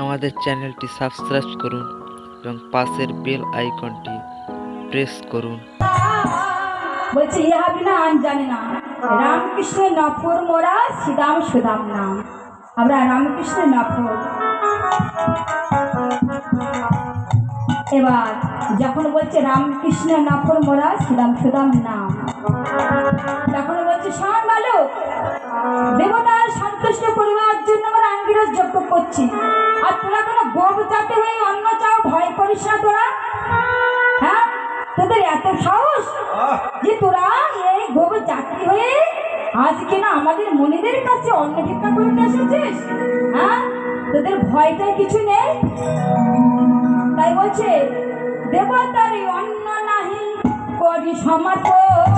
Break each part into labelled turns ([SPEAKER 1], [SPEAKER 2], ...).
[SPEAKER 1] আমাদের চ্যানেলটি সাবস্ক্রাইব করুন এবং পাশের বেল আইকনটি প্রেস করুন।
[SPEAKER 2] বলছে, ইহা বিনা আন জানে না। রামকৃষ্ণ নফর মোরা শ্রীরাম সুদাম নাম। আমরা রামকৃষ্ণ নফর। এবার, যখন বলছে রামকৃষ্ণ নফর মোরা শ্রীরাম সুদাম নাম, তখন বলছে, শোন বালক, দেবতার সন্তুষ্ট পরিবার জন্য আমরা আঙ্গিরস যজ্ঞ করছি। আর তোরা কোনো গোপ জাতি হয়ে অন্য চাও ভয় করিস না তোরা। হ্যাঁ? তোদের এত সাহস যে তোরা এই গোপ জাতি হয়ে আজকে না আমাদের মনিদের কাছে অন্ন ভিক্ষা করতে এসেছিস? হ্যাঁ? তোদের ভয়টাই কিছু নেই? তাই বলছে দেবতার অন্ন নাহি করি সমর্পণ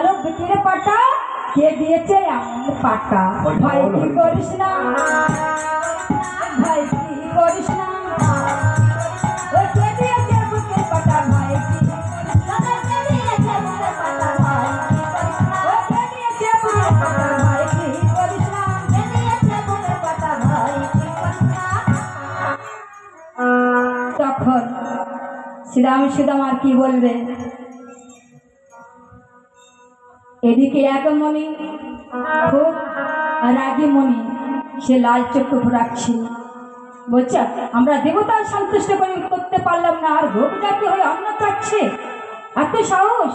[SPEAKER 2] ভালো বিক্রির পাটা? কে দিয়েছে এমন পাটা? ভাই, কি করিস না? বুকের বুকের বুকের বুকের ভয় কি করিস না? তখন শ্রীরাম শ্রীরাম আর কি বলবে? এদিকে এক মণি খুব রাগি মণি, সে লাল চক্ষু রাখছে বলছে, আমরা দেবতার সন্তুষ্ট করে করতে পারলাম না, আর ভোগ জাতি হয়ে অন্ন চাচ্ছে এত সাহস?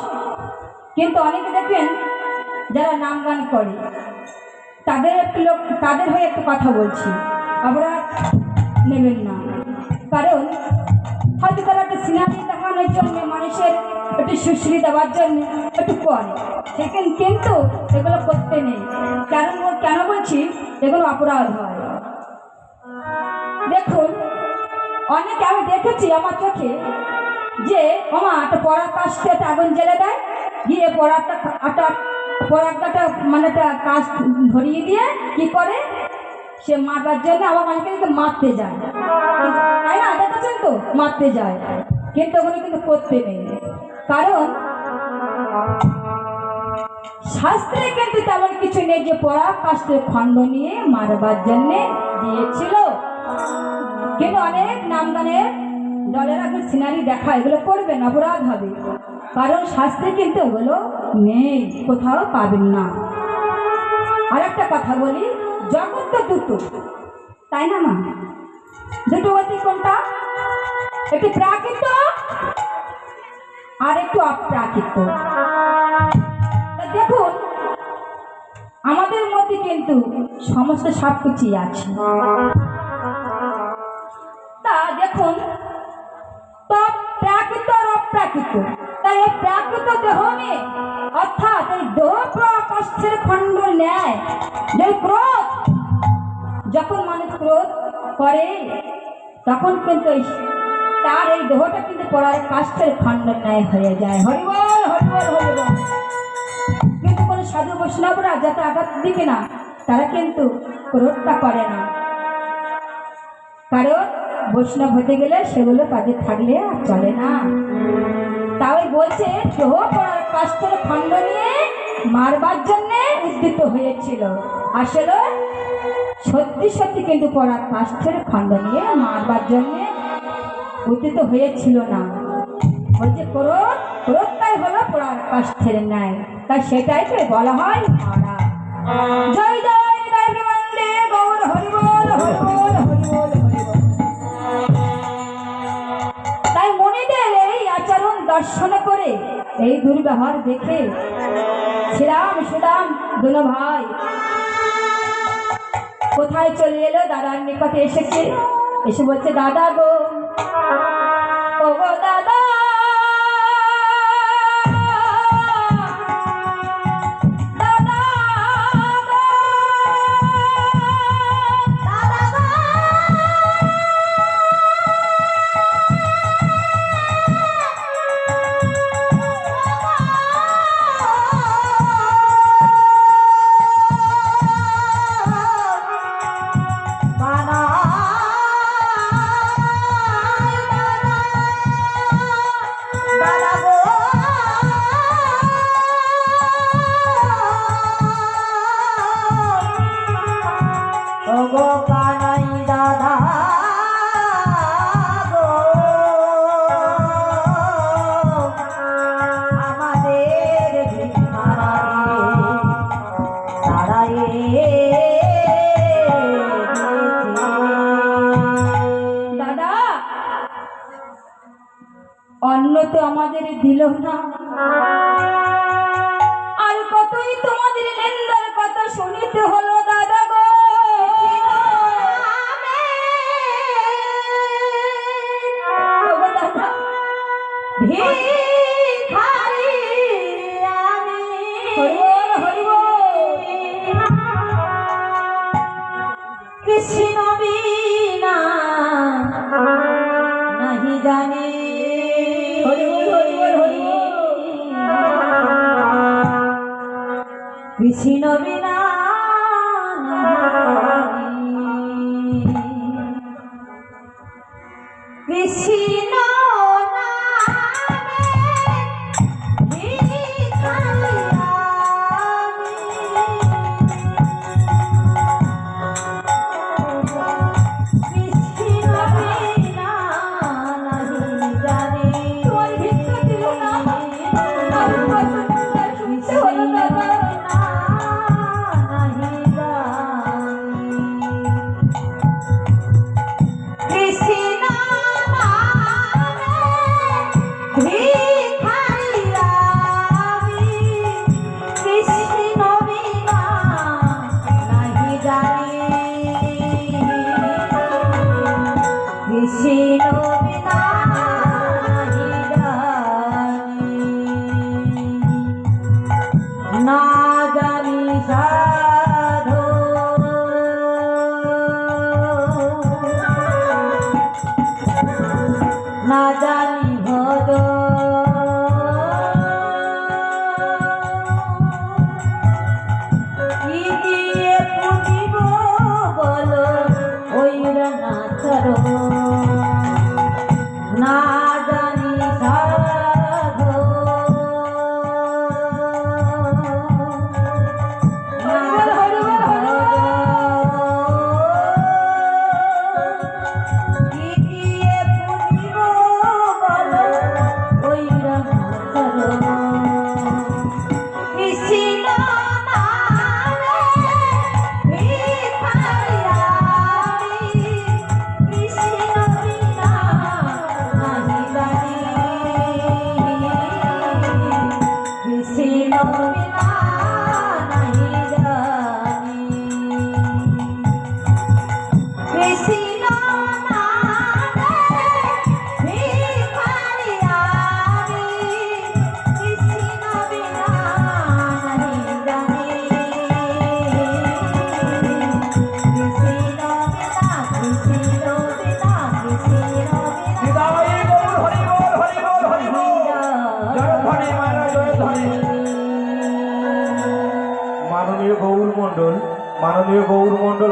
[SPEAKER 2] কিন্তু অনেকে দেখবেন যারা নাম গান করে, তাদের একটু লোক, তাদের হয়ে একটু কথা বলছি। আমরা নেবেন না। কারণ হয়তো তারা একটা সিনারি দেখানোর জন্য মানুষের একটু সুশ্রী দেওয়ার জন্য একটু করে সেখানে কিন্তু এগুলো করতে নেই। কারণ কেন বলছি? এগুলো অপরাধ হয়। দেখুন, অনেকে আমি দেখেছি আমার চোখে যে আমা একটা পড়া কাজটা একটা আগুন জ্বেলে দেয়, গিয়ে পড়াটা একটা পড়াটা মানে একটা কাজ ধরিয়ে দিয়ে কি করে? সে মারবার জন্য আবার অনেকে কিন্তু মারতে যায়। তাই না? দেখেছেন তো? মারতে যায়। কিন্তু ওগুলো কিন্তু করতে নেই। কারণ শাস্ত্রে কিন্তু তেমন কিছু নেই যে পড়া কাস্টের খণ্ড নিয়ে মারবার জন্যে দিয়েছিল। কিন্তু অনেক নামদানের দলের আগে সিনারি দেখা, এগুলো করবেন অপরাধ হবে। কারণ শাস্ত্রে কিন্তু ওগুলো নেই, কোথাও পাবেন না। আর একটা কথা বলি জগৎ দুটো তাই না, মা? দুটো বলতে কোনটা? একটি প্রাকৃত আর একটু অপ্রাকৃত। দেখুন, আমাদের মধ্যে কিন্তু সমস্ত সব কিছুই আছে। তা দেখুন, তো প্রাকৃত আর অপ্রাকৃত। প্রাকৃত দেহ অর্থাৎ এই দেহ প্রকাশের খণ্ড যে ক্রোধ, যখন মানুষ ক্রোধ করে, তখন কিন্তু তার এই দেহটা কিন্তু কাষ্ঠের খণ্ড ন্যায় হয়ে যায়। হরিবল হরিবল হরিবল কিন্তু কোনো সাধু বৈষ্ণবরা যাতে আঘাত দিবে না, তারা কিন্তু ক্রোধটা করে না। কারণ বৈষ্ণব হতে গেলে সেগুলো কাজে থাকলে আর চলে না। তাই বলছে দেহ পড়ার কাষ্ঠের খণ্ড নিয়ে মারবার জন্যে উদ্যত হয়েছিল। আসলে সত্যি সত্যি কিন্তু পড়া কাষ্ঠের খণ্ড নিয়ে মারবার জন্যে
[SPEAKER 3] অতীত হয়েছিল না। ওই যে ক্রোধ ক্রোধটাই হলো পুরাণ কাষ্ঠের ন্যায়। তাই সেটাই তো বলা হয় জয় জয় দর্শন করে এই দুর্ব্যবহার দেখে শ্রীরাম সুরাম দুনো ভাই। কোথায় চলে এলো দাদার নিকটে এসেছে? এসে বলছে, দাদা গো দিল না কৃষ্ণ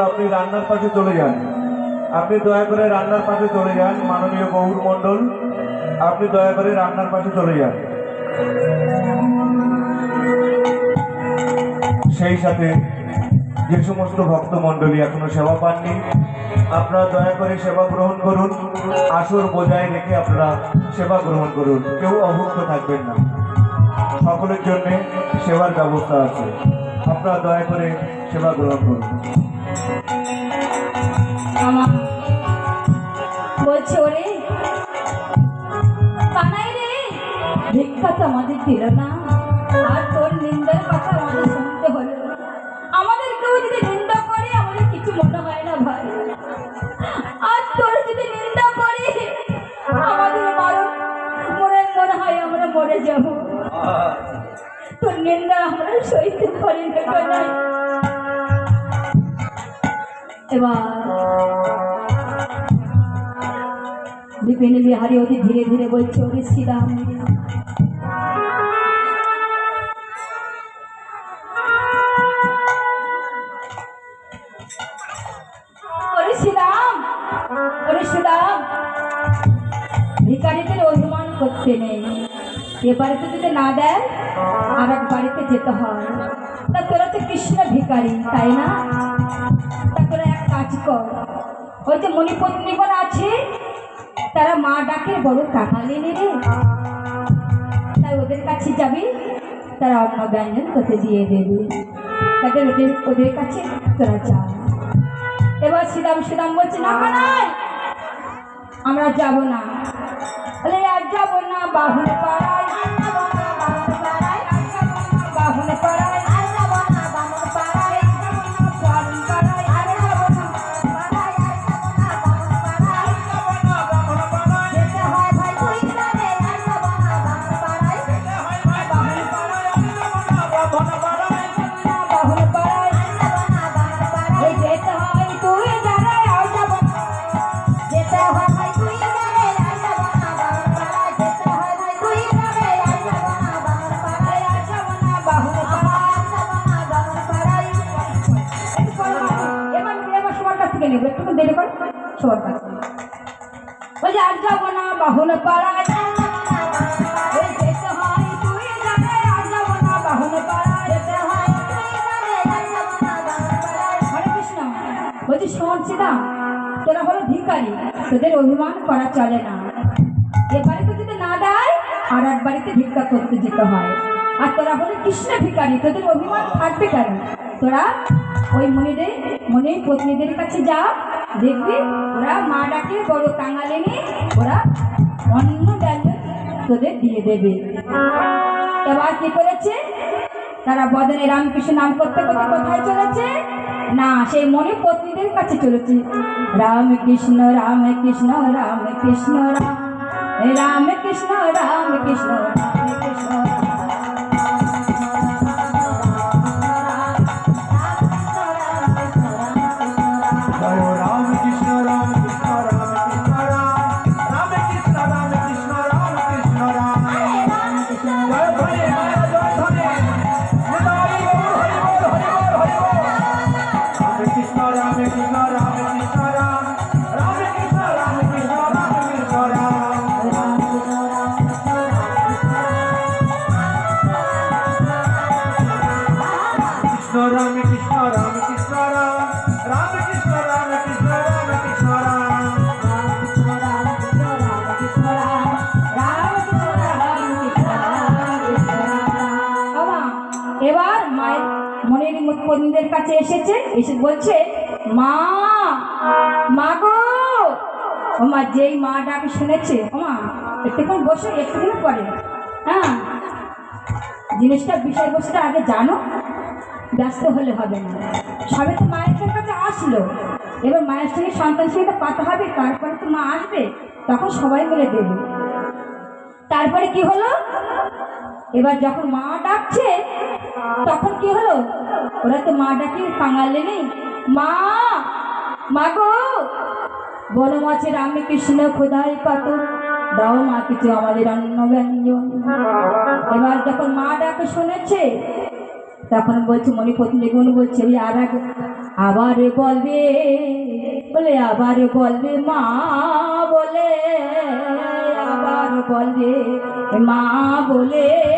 [SPEAKER 4] আপনি রান্নার পাশে চলে যান। আপনি দয়া করে রান্নার পাশে চলে যান, মাননীয় গৌর মণ্ডল। আপনি দয়া করে রান্নার পাশে চলে যান। সেই সাথে যে সমস্ত ভক্ত মণ্ডলী এখনও সেবা পাননি, আপনারা দয়া করে সেবা গ্রহণ করুন। আসর বজায় রেখে আপনারা সেবা গ্রহণ করুন। কেউ অভুক্ত থাকবেন না। সকলের জন্যে সেবার ব্যবস্থা আছে। আপনারা দয়া করে সেবা গ্রহণ করুন।
[SPEAKER 2] আমার বলছে, ওরে, কানাই রে আমাদের দিল আর তোর নিন্দার কথা আমাদের শুনতে হলো আমাদের কেউ যদি নিন্দা করে, আমাদের কিছু মনে হয় না ভাই। আর তোর যদি নিন্দা করে, আমাদের মনে মনে হয় আমরা মরে যাব। তোর নিন্দা আমরা সইতে পারি না এবার বিপিন বিহারী অতি ধীরে ধীরে বলছে, ওরে শ্রীরাম। ভিকারিদের অভিমান করতে নেই। এ বাড়িতে যদি না দেয় আর এক বাড়িতে যেতে হয়। তা তোরা তো কৃষ্ণ ভিকারি তাই না? যে মণিপত্নীগণ আছে, তারা মা ডাকে, বড় কাকালি রে। তাই ওদের কাছে যাবি, তারা অন্ন ব্যঞ্জন করতে দিয়ে দেবে। তাদের ওদের ওদের কাছে তোরা যা। এবার শ্রীরাম শ্রীরাম বলছে, না নাই আমরা যাব না। বলে, আর যাব না বাহুন পাড়ায়। আর তোরা হলো ভিখারি তোদের অভিমান করা চলে না এ বাড়িতে যদি না দেয় আর এক বাড়িতে ভিক্ষা করতে যেতে হয় আর তোরা হলো কৃষ্ণ ভিখারি তোদের অভিমান থাকবে কেন তোরা ওই মনিদের, মনির পত্নীদের কাছে যা দেখবি? ওরা মা ডাকে, বড় কাঙালিনি ওরা অন্য ব্যঞ্জন তোদের দিয়ে দেবে। এবার কি করেছে? তারা বদনে রামকৃষ্ণ নাম করতে করতে কোথায় চলেছে? না সেই মনে পত্নীদের কাছে চলেছে। রামকৃষ্ণ রামকৃষ্ণ রামকৃষ্ণ রাম রামকৃষ্ণ রামকৃষ্ণ রামকৃষ্ণ পত্নীদের কাছে এসেছে, এসে বলছে, মা মা গো, ও মা, যেই মা ডাক শুনেছে, ও মা একটুক্ষণ বসে একটুক্ষণ পরে। হ্যাঁ জিনিসটা, বিষয়বস্তুটা আগে জানো, ব্যস্ত হলে হবে না। সবে তো মায়ের কাছে আসলো। এবার মায়ের সঙ্গে সন্তান সঙ্গে কথা হবে, তারপরে তো মা আসবে, তখন সবাই মিলে দেবে। তারপরে কি হলো? এবার যখন মা ডাকছে তখন কি হলো? ওরা তো মা ডাকি কাঙালে নেই। মা! মা গো! বলো মাছে রামকৃষ্ণ খোদাই পাতর দাও মা কিছু আমাদের অন্ন ব্যঞ্জন। এবার যখন মা ডাকে শুনেছে, তখন বলছে, মণিপত্নী গুণ বলছে, ওই আর আবার বলবে। বলে, আবার বলবে মা? বলে, আবার বলবে। মা বলে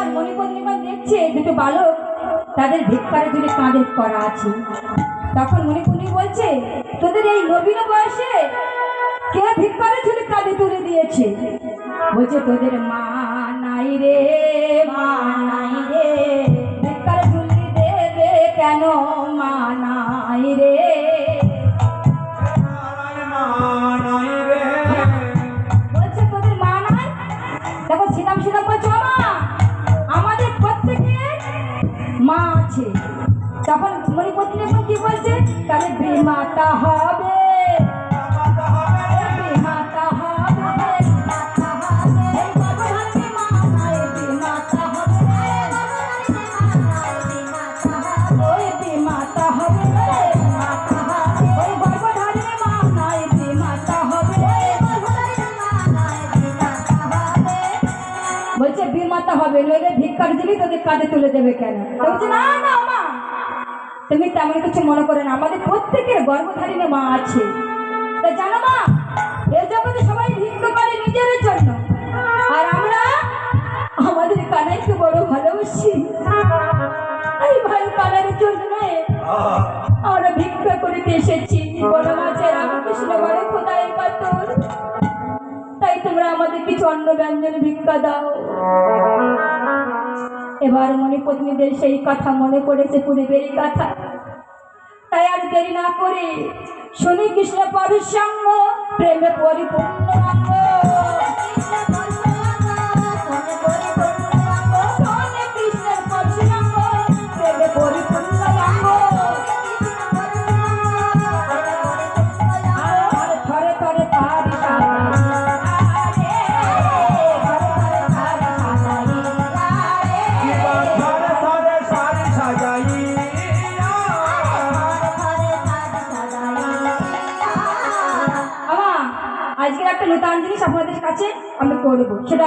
[SPEAKER 2] এবার মণিপত্রিকা দেখছে দুটো বালক তাদের ভিক্ষার জন্য কাঁধে করা আছে। তখন মণিপুরি বলছে তোদের এই নবীন বয়সে কে ভিক্ষারের জন্য কাঁধে তুলে দিয়েছে? বলছে তোদের মা নাই রে মা নাই রে। ভিক্ষার ঝুলি দেবে কেন মা নাই রে? বলছে তোদের মা নাই? দেখো সিনাম ছিলাম বলছো মা আছে। তখন মণিপত্নী কি বলছে? তাহলে বিমাতা হবে ভিক্ষার দিবি তোদের কাঁধে তুলে দেবে কেন? বলছে না না মা। তুমি তেমন কিছু মনে করে না আমাদের প্রত্যেকের গর্ভধারিণী মা আছে। তা জানো মা এ জগতে সবাই ভিক্ষা করে নিজের জন্য। আর আমরা আমাদের কানাইকে বড় ভালোবাসি। এই ভাই কানার জন্য আমরা ভিক্ষা করিতে এসেছি। বড় মাছের রামকৃষ্ণ বড় কাতর তাই তোমরা আমাদের কিছু অন্ন ব্যঞ্জন ভিক্ষা দাও। এবার মনে পত্নীদের সেই কথা মনে পড়েছে পূর্বের কথা। তাই আর দেরি না করে শুনি কৃষ্ণ পরিসঙ্গ প্রেমে পরিপূর্ণ কাছে আমি করব সেটা